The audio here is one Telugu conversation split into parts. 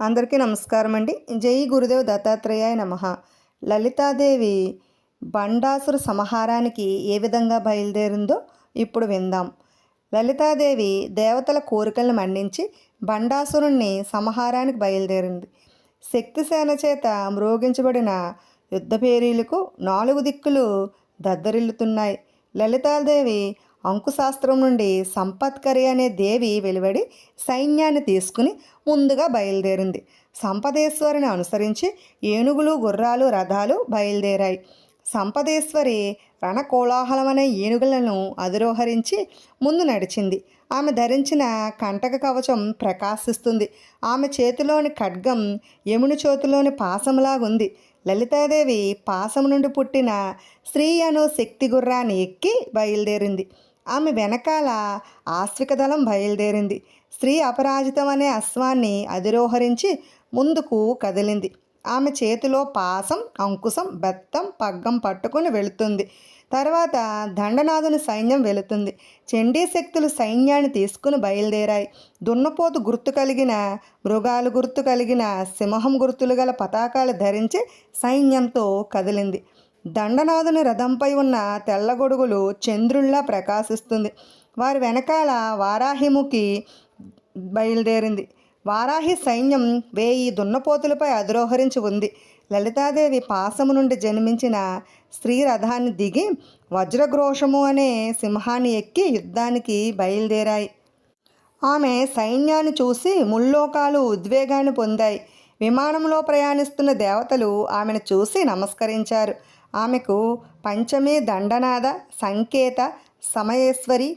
అందరికీ నమస్కారం అండి జై గురుదేవ్ దత్తాత్రేయాయ నమ. లలితాదేవి బండాసుర సంహారానికి ఏ విధంగా బయలుదేరిందో ఇప్పుడు విందాం. లలితాదేవి దేవతల కోరికలను మన్నించి బండాసురుణ్ణి సంహారానికి బయలుదేరింది. శక్తిసేన చేత మ్రోగించబడిన యుద్ధపేరీలకు నాలుగు దిక్కులు దద్దరిల్లుతున్నాయి. లలితాదేవి అంకుశాస్త్రం నుండి సంపత్కరి అనే దేవి వెలువడి సైన్యాన్ని తీసుకుని ముందుగా బయలుదేరింది. సంపదేశ్వరిని అనుసరించి ఏనుగులు గుర్రాలు రథాలు బయలుదేరాయి. సంపదేశ్వరి రణకోలాహలం అనే ఏనుగులను అధిరోహరించి ముందు నడిచింది. ఆమె ధరించిన కంటక కవచం ప్రకాశిస్తుంది. ఆమె చేతిలోని ఖడ్గం యముని చేతిలోని పాసంలాగుంది లలితాదేవి పాసం నుండి పుట్టిన స్త్రీ అను శక్తి గుర్రాన్ని ఎక్కి బయలుదేరింది. ఆమె వెనకాల ఆశ్వికదళం బయలుదేరింది. స్త్రీ అపరాజితం అనే అశ్వాన్ని అధిరోహరించి ముందుకు కదిలింది. ఆమె చేతిలో పాసం అంకుశం బెత్తం పగ్గం పట్టుకుని వెళుతుంది. తర్వాత దండనాథుని సైన్యం వెళుతుంది. చండీ శక్తులు సైన్యాన్ని తీసుకుని బయలుదేరాయి. దున్నపోతు గుర్తు కలిగిన మృగాలు గుర్తు కలిగిన సింహం గుర్తులు గల పతాకాలు ధరించి సైన్యంతో కదిలింది. దండనాథుని రథంపై ఉన్న తెల్లగొడుగులు చంద్రుల్లా ప్రకాశిస్తుంది. వారి వెనకాల వారాహిముఖి బయలుదేరింది. వారాహి సైన్యం వేయి దున్నపోతులపై అధిరోహరించి ఉంది. లలితాదేవి పాసము నుండి జన్మించిన స్త్రీ రథాన్ని దిగి వజ్రఘోషము అనే సింహాన్ని ఎక్కి యుద్ధానికి బయలుదేరాయి. ఆమె సైన్యాన్ని చూసి ముల్లోకాలు ఉద్వేగాన్ని పొందాయి. విమానంలో ప్రయాణిస్తున్న దేవతలు ఆమెను చూసి నమస్కరించారు. ఆమెకు పంచమి దండనాద సంకేత సమయేశ్వరి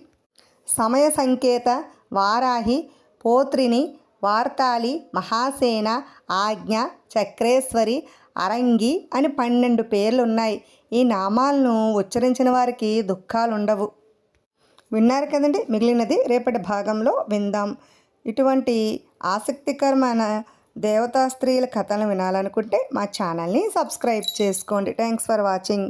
సమయ సంకేత వారాహి పోత్రిని వార్తాళి మహాసేన ఆజ్ఞ చక్రేశ్వరి అరంగి అని పన్నెండు పేర్లు ఉన్నాయి ఈ నామాలను ఉచ్చరించిన వారికి దుఃఖాలు ఉండవు విన్నారు కదండి మిగిలినది? రేపటి భాగంలో విందాం. ఇటువంటి ఆసక్తికరమైన దేవతా స్త్రీల కథలను వినాలనుకుంటే మా ఛానల్ని సబ్స్క్రైబ్ చేసుకోండి. Thanks for watching